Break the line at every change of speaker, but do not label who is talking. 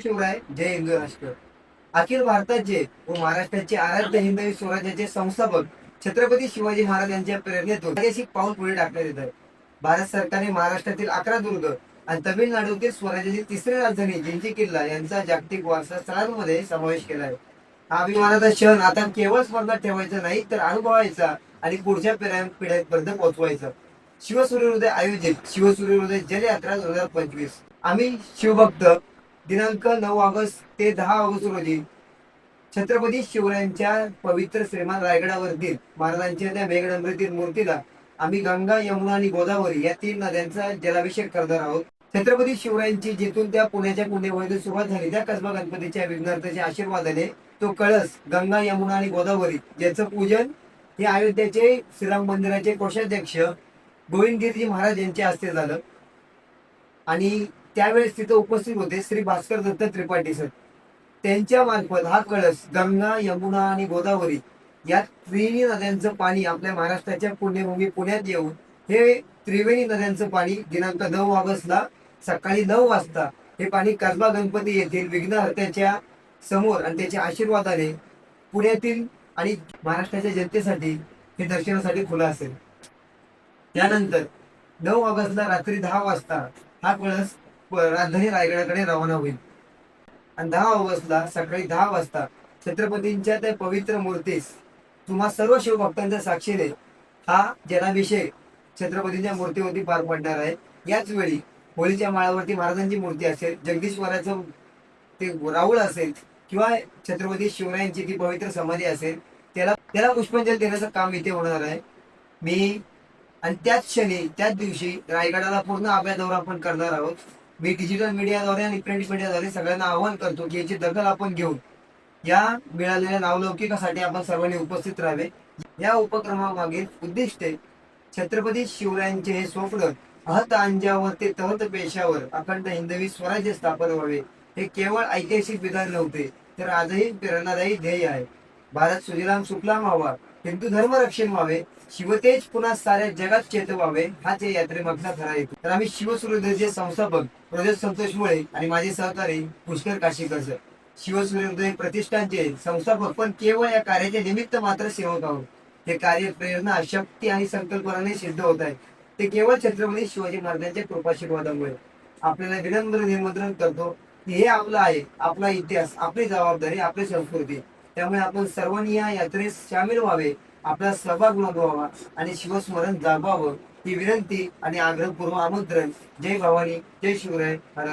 शिवराय जय हिंदू राष्ट्र. अखिल भारताचे व महाराष्ट्राचे आराध्य हिंदवी स्वराज्याचे संस्थापक छत्रपती शिवाजी महाराज यांच्या प्रेरणेतून ऐतिहासिक पाऊल पुढे टाकण्यात येत आहे. भारत सरकारने महाराष्ट्रातील अकरा दुर्ग आणि तमिळनाडूतील स्वराज्याची तिसरी राजधानी जिंजी किल्ला यांचा जागतिक वारसा स्थळांमध्ये समावेश केला आहे. हा अभिमानाचा क्षण आता केवळ स्पर्धात ठेवायचा नाही तर अनुभवायचा आणि पुढच्या पिढ्या पिढ्यांपर्यंत पोहोचवायचा. शिवसूर्योदय आयोजित शिवसूर्योदय जलयात्रा दोन हजार पंचवीस. आम्ही शिवभक्त दिनांक नऊ ऑगस्ट ते दहा ऑगस्ट रोजी छत्रपती शिवरायांच्या पवित्र श्रीमान रायगडावरतील महाराजांच्या त्या मेघडंबरीतील मूर्तीला आम्ही गंगा यमुना आणि गोदावरी या तीन नद्यांचा जलाभिषेक करणार आहोत. छत्रपती शिवरायांची जिथून त्या पुण्याच्या पुण्यवळीतून सुरुवात झाली त्या कसबा गणपतीच्या विघ्नार्थाच्या आशीर्वादाने तो कळस गंगा यमुना आणि गोदावरी ज्याचं पूजन हे अयोध्याचे श्रीराम मंदिराचे कोषाध्यक्ष गोविंदगिरीजी महाराज यांच्या हस्ते झालं. आणि त्यावेळेस तिथं उपस्थित होते श्री भास्कर दत्त त्रिपाठी सर. त्यांच्या मार्फत हा कळस गंगा यमुना आणि गोदावरी या त्रिवेणी नद्यांचं पाणी आपल्या महाराष्ट्राच्या पुण्यभूमी पुण्यात येऊन हे त्रिवेणी नद्यांचं पाणी दिनांक नऊ ऑगस्टला सकाळी नऊ वाजता हे पाणी कसबा गणपती येथील विघ्नहर्त्याच्या समोर आणि त्याच्या आशीर्वादाने पुण्यातील आणि महाराष्ट्राच्या जनतेसाठी हे दर्शनासाठी खुलं असेल. त्यानंतर नऊ ऑगस्टला रात्री दहा वाजता हा कळस राजधानी रायगडाकडे रवाना होईल. आणि दहा ऑगस्टला सकाळी दहा वाजता छत्रपतींच्या त्या पवित्र मूर्तीस तुम्हा सर्व शिवभक्तांच्या साक्षीने हा जनाभिषेक छत्रपतींच्या मूर्तीवरती पार पडणार आहे. याच वेळी होळीच्या माळावरती महाराजांची मूर्ती असेल जगदीश्वराचं ते राऊळ असेल किंवा छत्रपती शिवरायांची ती पवित्र समाधी असेल त्याला त्याला पुष्पांजली देण्याचं काम इथे होणार आहे. मी आणि त्याच क्षणी त्याच दिवशी रायगडाला पूर्ण आभ्या दौरा आपण करणार आहोत. मी डिजिटल मीडियाद्वारे आणि प्रिंट मीडियाद्वारे सगळ्यांना आवाहन करतो की याची दखल आपण घेऊन या मिळालेल्या नावलौकिकासाठी आपण सर्वांनी उपस्थित राहावे. या उपक्रमामागील उद्दिष्टे छत्रपती शिवरायांचे हे स्वप्न अहत अंजावर ते तहत पेशावर अखंड हिंदवी स्वराज्य स्थापन व्हावे. हे केवळ ऐतिहासिक विधान नव्हते तर आजही प्रेरणादायी ध्येय आहे. भारत सुजलाम सुफलाम व्हावा हिंदू धर्म रक्षण व्हावे. शिवतेज पुन्हा साऱ्या जगात चेतवावे हाच या यात्रेमधला खरा येतो तर आम्ही शिवसूर्योदयचे संस्थापक प्रदेश संतोष मुळे आणि माझे सहकारी पुष्कर काशीकर सर. शिवसूर्योदय प्रतिष्ठानचे संस्थापक पण केवळ या कार्याचे निमित्त मात्र सेवक आहोत. हे कार्य प्रेरणा शक्ती आणि संकल्पनाने सिद्ध होत आहे. ते केवळ छत्रपती शिवाजी महाराजांच्या कृपाशीर्वादामुळे. आपल्याला विनम्र निमंत्रण करतो की हे आपलं आहे. आपला इतिहास आपली जबाबदारी आपली संस्कृती. त्यामुळे आपण सर्वांनी या यात्रेत सामील व्हावे आपला सहभाग नोंदवावा आणि शिवस्मरण जागवावं. ही विनंती आणि आग्रहपूर्व आमंत्रण. जय भवानी जय शिवराय हर